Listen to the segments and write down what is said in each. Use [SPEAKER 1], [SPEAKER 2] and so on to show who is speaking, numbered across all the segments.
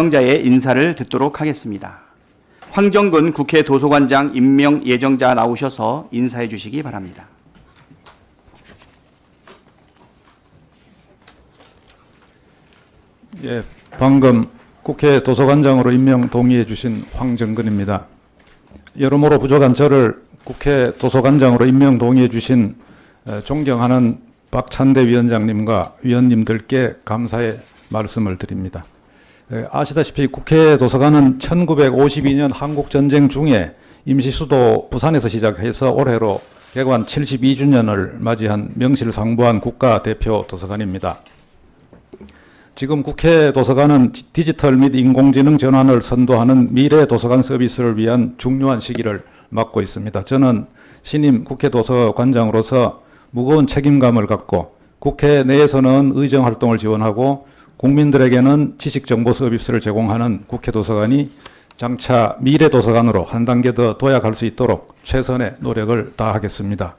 [SPEAKER 1] 예정자의 인사를 듣도록 하겠습니다. 황정근 국회 도서관장 임명 예정자 나오셔서 인사해 주시기 바랍니다.
[SPEAKER 2] 예, 방금 국회 도서관장으로 임명 동의해 주신 황정근입니다. 여러모로 부족한 저를 국회 도서관장으로 임명 동의해 주신 에, 존경하는 박찬대 위원장님과 위원님들께 감사의 말씀을 드립니다. 에, 아시다시피 국회 도서관은 1952년 한국 전쟁 중에 임시 수도 부산에서 시작해서 올해로 개관 72주년을 맞이한 명실상부한 국가 대표 도서관입니다. 지금 국회 도서관은 디- 디지털 및 인공지능 전환을 선도하는 미래 도서관 서비스를 위한 중요한 시기를 맞고 있습니다. 저는 신임 국회 도서관장으로서 무거운 책임감을 갖고 국회 내에서는 의정 활동을 지원하고 국민들에게는 지식 정보 서비스를 제공하는 국회 도서관이 장차 미래 도서관으로 한 단계 더 도약할 수 있도록 최선의 노력을 다하겠습니다.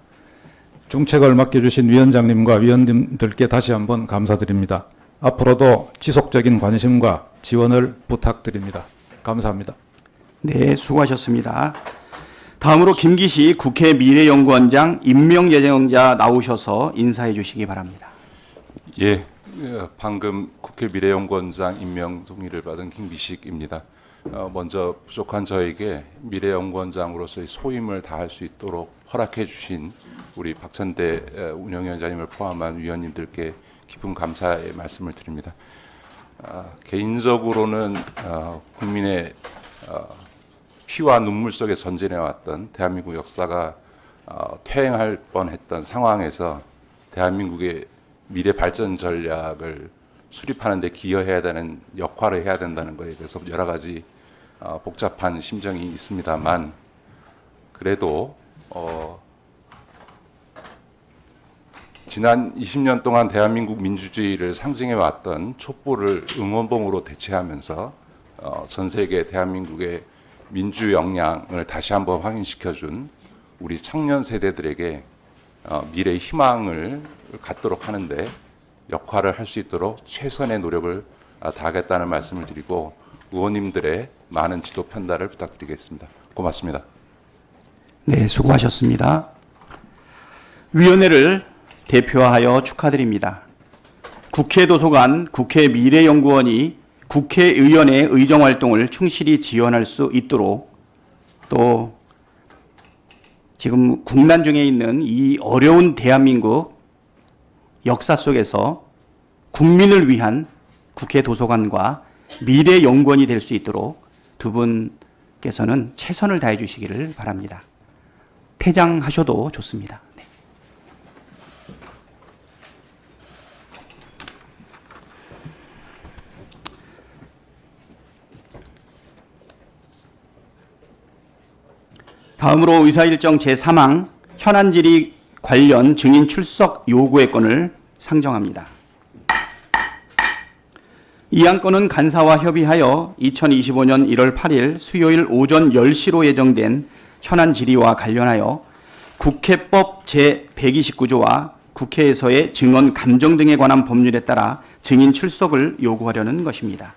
[SPEAKER 2] 중책을 맡겨주신 위원장님과 위원님들께 다시 한번 감사드립니다. 앞으로도 지속적인 관심과 지원을 부탁드립니다. 감사합니다.
[SPEAKER 1] 네, 수고하셨습니다. 다음으로 김기시 국회 미래연구원장 임명 예정자 나오셔서 인사해 주시기 바랍니다.
[SPEAKER 3] 예, 어, 방금 국회 미래연구원장 임명 동의를 받은 김기식입니다. 어, 먼저 부족한 저에게 미래연구원장으로서의 소임을 다할 수 있도록 허락해 주신 우리 박찬대 어, 운영위원장님을 포함한 위원님들께 깊은 감사의 말씀을 드립니다. 아, 개인적으로는 어, 국민의 어, 피와 눈물 속에 전진해왔던 대한민국 역사가 어, 퇴행할 뻔했던 상황에서 대한민국의 미래 발전 전략을 수립하는 데 기여해야 되는 역할을 해야 된다는 것에 대해서 여러 가지 어, 복잡한 심정이 있습니다만 그래도 어, 지난 20년 동안 대한민국 민주주의를 상징해 왔던 촛불을 응원봉으로 대체하면서 어, 전 세계 대한민국의 민주 역량을 다시 한번 확인시켜준 우리 청년 세대들에게 어, 미래의 희망을 갖도록 하는데 역할을 할 수 있도록 최선의 노력을 아, 다하겠다는 말씀을 드리고 의원님들의 많은 지도 편달을 부탁드리겠습니다. 고맙습니다.
[SPEAKER 1] 네, 수고하셨습니다. 위원회를 대표하여 축하드립니다. 국회 도서관, 국회 미래연구원이 국회의원의 의정 활동을 충실히 지원할 수 있도록 또 지금 국난 중에 있는 이 어려운 대한민국 역사 속에서 국민을 위한 국회 도서관과 미래 연구원이 될 수 있도록 두 분께서는 최선을 다해 주시기를 바랍니다. 퇴장하셔도 좋습니다. 네. 다음으로 의사일정 제3항 현안 질의 관련 증인 출석 요구의 건을 상정합니다. 이 안건은 간사와 협의하여 2025년 1월 8일 수요일 오전 10시로 예정된 현안 질의와 관련하여 국회법 제129조와 국회에서의 증언 감정 등에 관한 법률에 따라 증인 출석을 요구하려는 것입니다.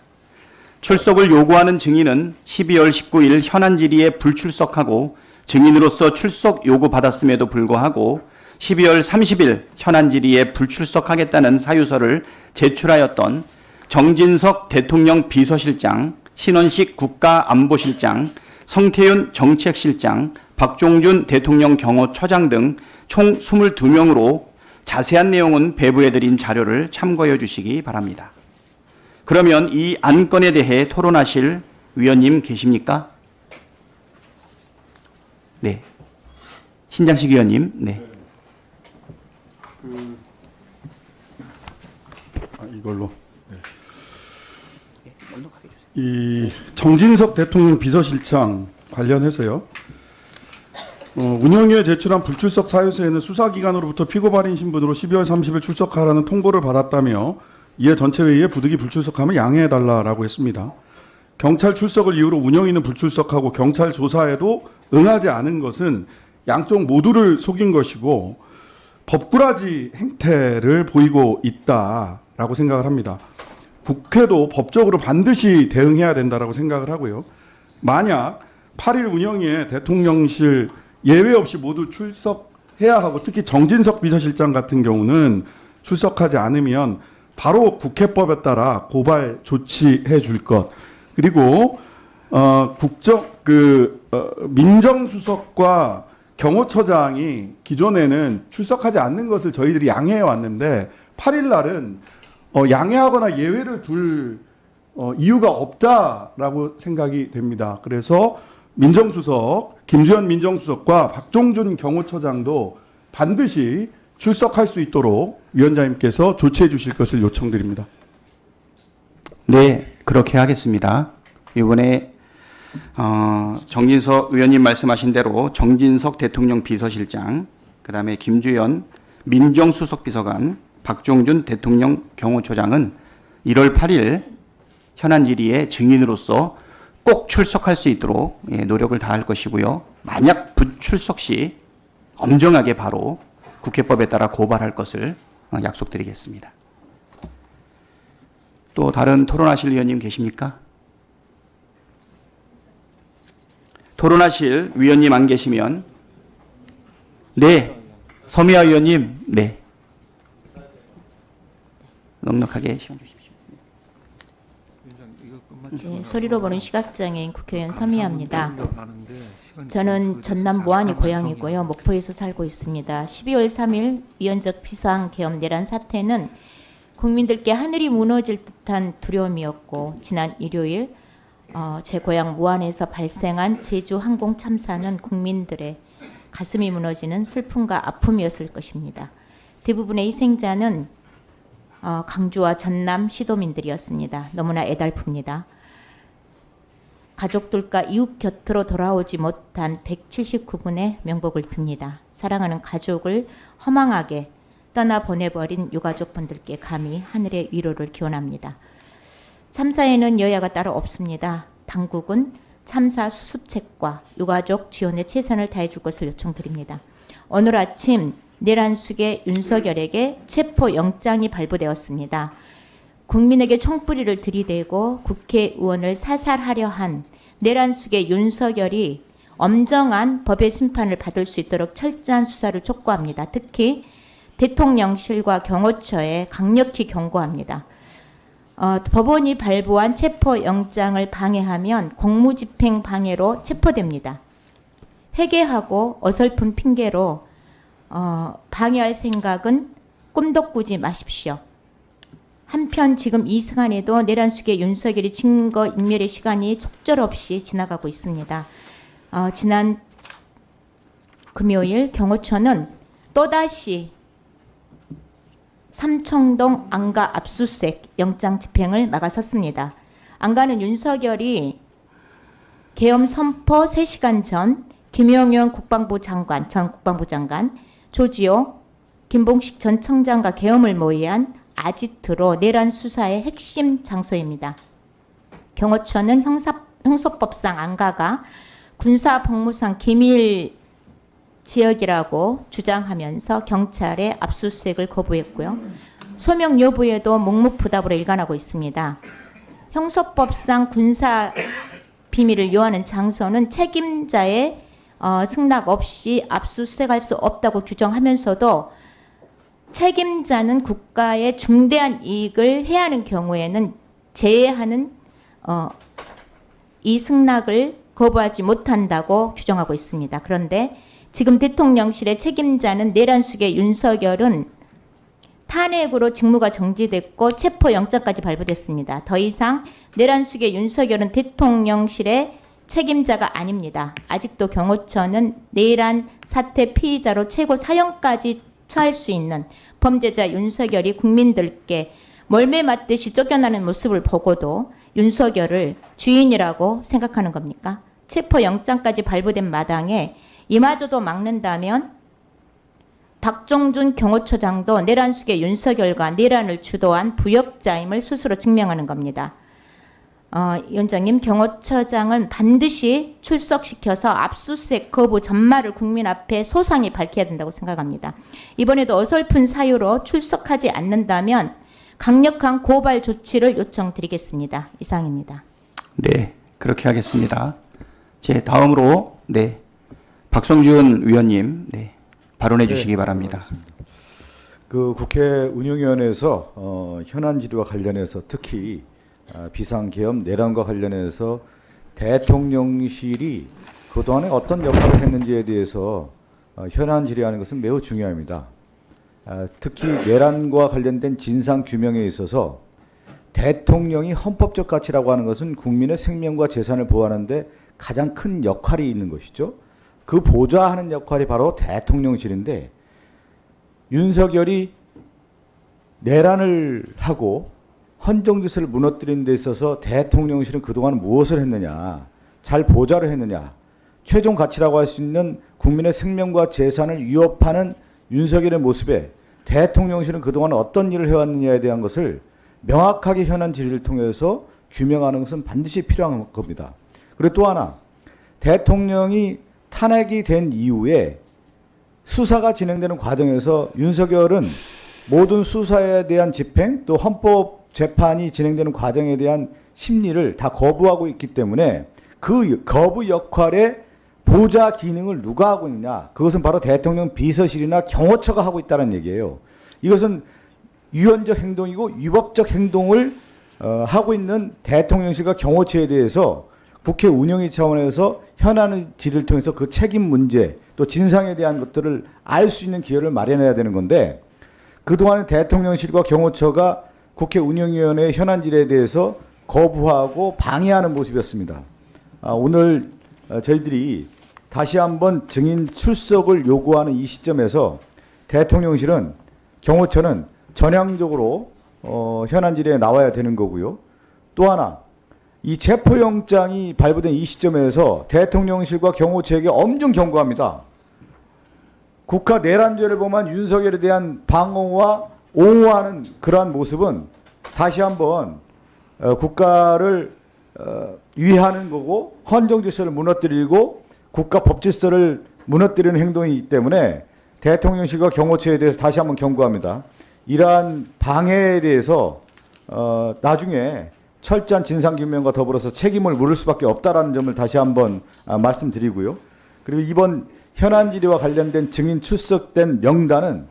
[SPEAKER 1] 출석을 요구하는 증인은 12월 19일 현안 질의에 불출석하고 증인으로서 출석 요구받았음에도 불구하고 12월 30일 현안 질의에 불출석하겠다는 사유서를 제출하였던 정진석 대통령 비서실장, 신원식 국가안보실장, 성태윤 정책실장, 박종준 대통령 경호처장 등 총 22명으로 자세한 내용은 배부해드린 자료를 참고해 주시기 바랍니다. 그러면 이 안건에 대해 토론하실 위원님 계십니까? 네. 신장식 위원님, 네.
[SPEAKER 4] 아, 이걸로. 네. 이 정진석 대통령 비서실장 관련해서요. 어, 운영위에 제출한 불출석 사유서에는 수사기관으로부터 피고 발인 신분으로 12월 30일 출석하라는 통보를 받았다며 이에 전체 회의에 부득이 불출석함을 양해해 달라라고 했습니다. 경찰 출석을 이유로 운영위는 불출석하고 경찰 조사에도 응하지 않은 것은 양쪽 모두를 속인 것이고 법꾸라지 행태를 보이고 있다라고 생각을 합니다. 국회도 법적으로 반드시 대응해야 된다라고 생각을 하고요. 만약 8일 운영위에 대통령실 예외 없이 모두 출석해야 하고 특히 정진석 비서실장 같은 경우는 출석하지 않으면 바로 국회법에 따라 고발 조치해 줄 것. 그리고 어 국적 그 어, 민정수석과 경호처장이 기존에는 출석하지 않는 것을 저희들이 양해해 왔는데 8일 날은 어, 양해하거나 예외를 둘 어, 이유가 없다라고 생각이 됩니다. 그래서 민정수석 김주현 민정수석과 박종준 경호처장도 반드시 출석할 수 있도록 위원장님께서 조치해 주실 것을 요청드립니다.
[SPEAKER 1] 네, 그렇게 하겠습니다. 이번에 어, 정진석 의원님 말씀하신 대로 정진석 대통령 비서실장, 그 다음에 김주연 민정수석 비서관, 박종준 대통령 경호처장은 1월 8일 현안 질의의 증인으로서 꼭 출석할 수 있도록 예, 노력을 다할 것이고요. 만약 불출석 시 엄정하게 바로 국회법에 따라 고발할 것을 어, 약속드리겠습니다. 또 다른 토론하실 의원님 계십니까? 토론하실 위원님 안 계시면 네 서미아 의원님 네 넉넉하게 시원 주십시오.
[SPEAKER 5] 네, 소리로 보는 시각장애인 국회의원 서미아입니다. 저는 전남 모안이 고향이고요. 목포에서 살고 있습니다. 12월 3일 위헌적 비상 계엄 내란 사태는 국민들께 하늘이 무너질 듯한 두려움이었고 지난 일요일 어, 제 고향 무안에서 발생한 제주 항공 참사는 국민들의 가슴이 무너지는 슬픔과 아픔이었을 것입니다. 대부분의 희생자는 어, 강주와 전남 시도민들이었습니다. 너무나 애달픕니다. 가족들과 이웃 곁으로 돌아오지 못한 179분의 명복을 빕니다. 사랑하는 가족을 허망하게 떠나 보내버린 유가족분들께 감히 하늘의 위로를 기원합니다. 참사에는 여야가 따로 없습니다. 당국은 참사 수습책과 유가족 지원에 최선을 다해 줄 것을 요청드립니다. 오늘 아침 내란숙의 윤석열에게 체포 영장이 발부되었습니다. 국민에게 총뿌리를 들이대고 국회의원을 사살하려 한 내란숙의 윤석열이 엄정한 법의 심판을 받을 수 있도록 철저한 수사를 촉구합니다. 특히 대통령실과 경호처에 강력히 경고합니다. 어, 법원이 발부한 체포 영장을 방해하면 공무집행 방해로 체포됩니다. 회개하고 어설픈 핑계로 어, 방해할 생각은 꿈도 꾸지 마십시오. 한편 지금 이 시간에도 내란숙의 윤석열이 증거 인멸의 시간이 속절없이 지나가고 있습니다. 어, 지난 금요일 경호처는 또다시 삼청동 안가 압수수색 영장 집행을 막아섰습니다. 안가는 윤석열이 계엄 선포 3시간 전 김영현 국방부 장관, 전 국방부 장관, 조지호, 김봉식 전 청장과 계엄을 모의한 아지트로 내란 수사의 핵심 장소입니다. 경호처는 형사, 형소법상 안가가 군사복무상 기밀 지역이라고 주장하면서 경찰에 압수수색을 거부했고요. 소명 여부에도 묵묵부답으로 일관하고 있습니다. 형소법상 군사 비밀을 요하는 장소는 책임자의 어, 승낙 없이 압수수색할 수 없다고 규정하면서도 책임자는 국가의 중대한 이익을 해하는 경우에는 제외하는 어, 이 승낙을 거부하지 못한다고 규정하고 있습니다. 그런데 지금 대통령실의 책임자는 내란숙의 윤석열은 탄핵으로 직무가 정지됐고 체포 영장까지 발부됐습니다. 더 이상 내란숙의 윤석열은 대통령실의 책임자가 아닙니다. 아직도 경호처는 내란 사태 피의자로 최고 사형까지 처할 수 있는 범죄자 윤석열이 국민들께 멀매 맞듯이 쫓겨나는 모습을 보고도 윤석열을 주인이라고 생각하는 겁니까? 체포 영장까지 발부된 마당에 이마저도 막는다면 박종준 경호처장도 내란숙의 윤석열과 내란을 주도한 부역자임을 스스로 증명하는 겁니다. 어, 위원장님 경호처장은 반드시 출석시켜서 압수수색 거부 전말을 국민 앞에 소상히 밝혀야 된다고 생각합니다. 이번에도 어설픈 사유로 출석하지 않는다면 강력한 고발 조치를 요청드리겠습니다. 이상입니다.
[SPEAKER 1] 네, 그렇게 하겠습니다. 제 다음으로 네 박성준 위원님 네 발언해 주시기 바랍니다.
[SPEAKER 6] 그 국회 운영위원회에서 어, 현안 질의와 관련해서 특히 아, 비상계엄 내란과 관련해서 대통령실이 그동안에 어떤 역할을 했는지에 대해서 어, 현안 질의하는 것은 매우 중요합니다. 아, 특히 내란과 관련된 진상 규명에 있어서 대통령이 헌법적 가치라고 하는 것은 국민의 생명과 재산을 보호하는데 가장 큰 역할이 있는 것이죠. 그 보좌하는 역할이 바로 대통령실인데 윤석열이 내란을 하고 헌정지서를 무너뜨리는 데 있어서 대통령실은 그동안 무엇을 했느냐, 잘 보좌를 했느냐, 최종 가치라고 할 수 있는 국민의 생명과 재산을 위협하는 윤석열의 모습에 대통령실은 그동안 어떤 일을 해왔느냐에 대한 것을 명확하게 현안 질의를 통해서 규명하는 것은 반드시 필요한 겁니다. 그리고 또 하나, 대통령이 탄핵이 된 이후에 수사가 진행되는 과정에서 윤석열은 모든 수사에 대한 집행 또 헌법 재판이 진행되는 과정에 대한 심리를 다 거부하고 있기 때문에 그 거부 역할에 보좌 기능을 누가 하고 있냐? 그것은 바로 대통령 비서실이나 경호처가 하고 있다는 얘기예요. 이것은 유연적 행동이고 위법적 행동을 어, 하고 있는 대통령실과 경호처에 대해서 국회 운영위 차원에서 현안 질의를 통해서 그 책임 문제 또 진상에 대한 것들을 알 수 있는 기회를 마련해야 되는 건데 그동안 대통령실과 경호처가 국회 운영위원회 현안 질의에 대해서 거부하고 방해하는 모습이었습니다. 아, 오늘 어, 저희들이 다시 한번 증인 출석을 요구하는 이 시점에서 대통령실은 경호처는 전향적으로 어, 현안 질의에 나와야 되는 거고요. 또 하나 이 체포영장이 발부된 이 시점에서 대통령실과 경호처에게 엄중 경고합니다. 국가 내란죄를 범한 윤석열에 대한 방어와 옹호하는 그러한 모습은 다시 한번 어, 국가를 어, 위하는 거고 헌정 질서를 무너뜨리고 국가 법 질서를 무너뜨리는 행동이기 때문에 대통령실과 경호처에 대해서 다시 한번 경고합니다. 이러한 방해에 대해서 어, 나중에 철저한 진상규명과 더불어서 책임을 물을 수밖에 없다라는 점을 다시 한번 아, 말씀드리고요. 그리고 이번 현안 질의와 관련된 증인 출석된 명단은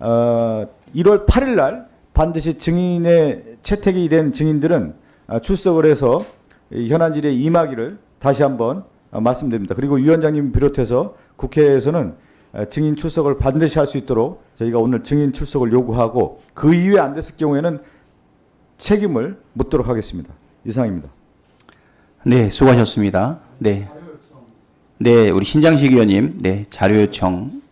[SPEAKER 6] 어, 1월 8일 날 반드시 증인의 채택이 된 증인들은 아, 출석을 해서 이 현안 질의에 임하기를 다시 한번 아, 말씀드립니다. 그리고 위원장님 비롯해서 국회에서는 아, 증인 출석을 반드시 할 수 있도록 저희가 오늘 증인 출석을 요구하고 그 이외에 안 됐을 경우에는 책임을 묻도록 하겠습니다. 이상입니다.
[SPEAKER 1] 네, 수고하셨습니다. 네. 네, 우리 신장식 의원님, 네, 자료 요청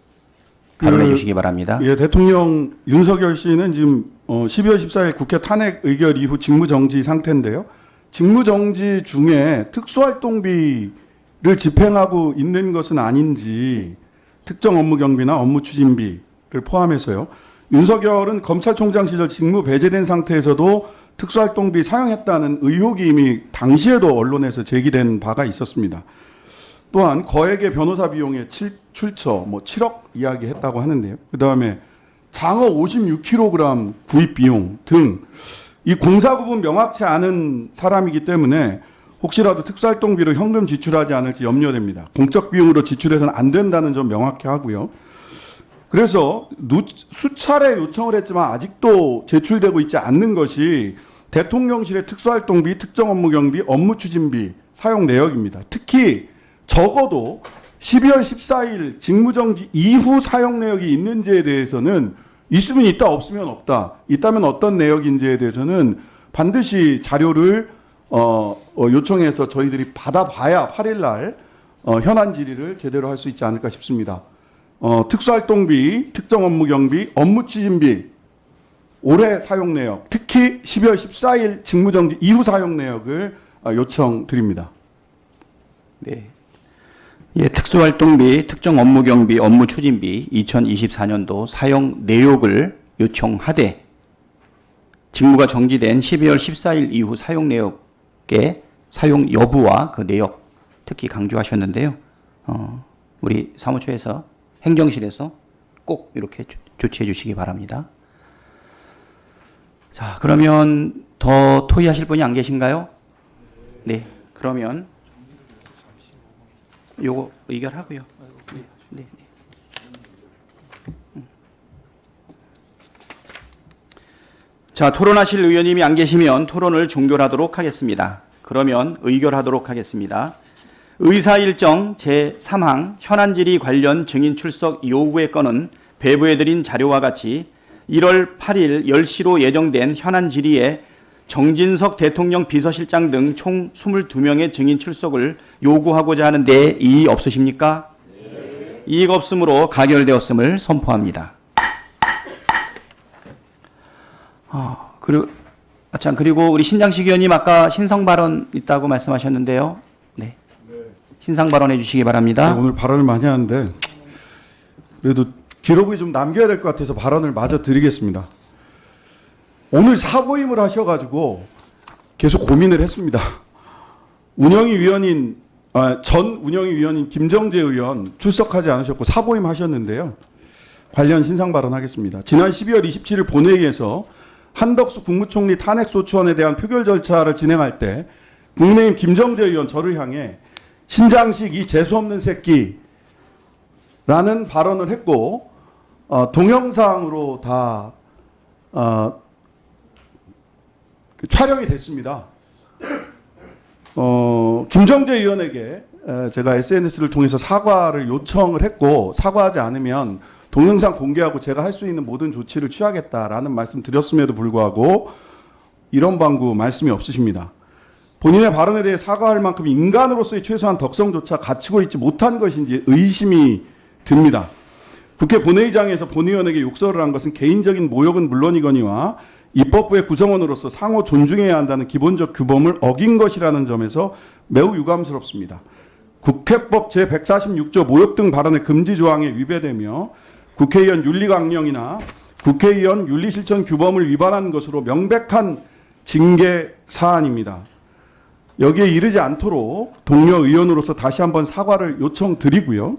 [SPEAKER 1] 발언해
[SPEAKER 4] 그,
[SPEAKER 1] 주시기 바랍니다.
[SPEAKER 4] 예, 대통령 윤석열 씨는 지금 어, 12월 14일 국회 탄핵 의결 이후 직무 정지 상태인데요. 직무 정지 중에 특수활동비를 집행하고 있는 것은 아닌지 특정 업무 경비나 업무 추진비를 포함해서요. 윤석열은 검찰총장 시절 직무 배제된 상태에서도 특수활동비 사용했다는 의혹이 이미 당시에도 언론에서 제기된 바가 있었습니다. 또한 거액의 변호사 비용에 칠- 출처 뭐 7억 이야기했다고 하는데요. 그 다음에 장어 56kg 구입 비용 등 이 공사 구분 명확치 않은 사람이기 때문에 혹시라도 특수활동비로 현금 지출하지 않을지 염려됩니다. 공적 비용으로 지출해서는 안 된다는 점 명확히 하고요. 그래서 누- 수차례 요청을 했지만 아직도 제출되고 있지 않는 것이 대통령실의 특수활동비, 특정 업무 경비, 업무 추진비 사용 내역입니다. 특히 적어도 12월 14일 직무정지 이후 사용 내역이 있는지에 대해서는 있으면 있다, 없으면 없다. 있다면 어떤 내역인지에 대해서는 반드시 자료를 어, 어, 요청해서 저희들이 받아봐야 8일날 어, 현안 질의를 제대로 할 수 있지 않을까 싶습니다. 어, 특수활동비, 특정 업무 경비, 업무 추진비, 올해 사용 내역, 특히 12월 14일 직무정지 이후 사용 내역을 어, 요청드립니다.
[SPEAKER 1] 네. 예, 특수활동비, 특정 업무 경비, 업무 추진비 2024년도 사용 내역을 요청하되 직무가 정지된 12월 14일 이후 사용 내역의 사용 여부와 그 내역 특히 강조하셨는데요. 어, 우리 사무처에서 행정실에서 꼭 이렇게 조- 조치해 주시기 바랍니다. 자, 그러면 더 토의하실 분이 안 계신가요? 네. 그러면 요거 의결하고요. 네. 네. 네. 음. 자, 토론하실 의원님이 안 계시면 토론을 종결하도록 하겠습니다. 그러면 의결하도록 하겠습니다. 의사 일정 제3항 현안 질의 관련 증인 출석 요구의 건은 배부해드린 자료와 같이 1월 8일 10시로 예정된 현안 질의에 정진석 대통령 비서실장 등 총 22명의 증인 출석을 요구하고자 하는데 이의 없으십니까? 이의가 없으므로 가결되었음을 선포합니다. 아, 그리고 아, 참 그리고 우리 신장식 의원님 아까 신성 발언 있다고 말씀하셨는데요. 네. 신상 발언해 주시기 바랍니다.
[SPEAKER 4] 네, 오늘 발언을 많이 하는데 그래도 기록을 좀 남겨야 될 것 같아서 발언을 마저 드리겠습니다. 오늘 사고임을 하셔가지고 계속 고민을 했습니다. 운영위 위원인 아, 전 운영위 위원인 김정재 의원 출석하지 않으셨고 사보임 하셨는데요. 관련 신상 발언하겠습니다. 지난 12월 27일 본회의에서 한덕수 국무총리 탄핵 소추안에 대한 표결 절차를 진행할 때 국민의힘 김정재 의원 저를 향해 신장식 이 재수 없는 새끼라는 발언을 했고 어, 동영상으로 다 어, 그 촬영이 됐습니다. 어, 김정재 의원에게 에, 제가 SNS를 통해서 사과를 요청을 했고 사과하지 않으면 동영상 공개하고 제가 할 수 있는 모든 조치를 취하겠다라는 말씀 드렸음에도 불구하고 이런 방구 말씀이 없으십니다. 본인의 발언에 대해 사과할 만큼 인간으로서의 최소한 덕성조차 갖추고 있지 못한 것인지 의심이 듭니다. 국회 본회의장에서 본의원에게 욕설을 한 것은 개인적인 모욕은 물론이거니와 입법부의 구성원으로서 상호 존중해야 한다는 기본적 규범을 어긴 것이라는 점에서 매우 유감스럽습니다. 국회법 제146조 모욕 등 발언의 금지 조항에 위배되며 국회의원 윤리강령이나 국회의원 윤리실천 규범을 위반한 것으로 명백한 징계 사안입니다. 여기에 이르지 않도록 동료 의원으로서 다시 한번 사과를 요청드리고요.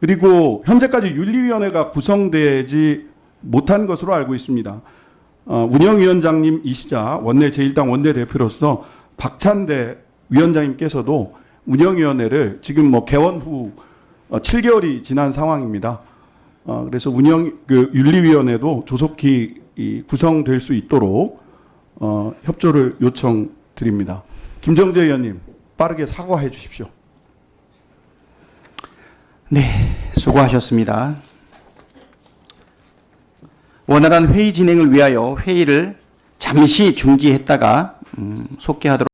[SPEAKER 4] 그리고 현재까지 윤리위원회가 구성되지 못한 것으로 알고 있습니다. 어, 운영위원장님이시자 원내 제1당 원내대표로서 박찬대 위원장님께서도 운영위원회를 지금 뭐 개원 후 어, 7개월이 지난 상황입니다. 어, 그래서 운영 그 윤리위원회도 조속히 이 구성될 수 있도록 어, 협조를 요청드립니다. 김정재 의원님 빠르게 사과해 주십시오.
[SPEAKER 1] 네, 수고하셨습니다. 원활한 회의 진행을 위하여 회의를 잠시 중지했다가 음, 속개하도록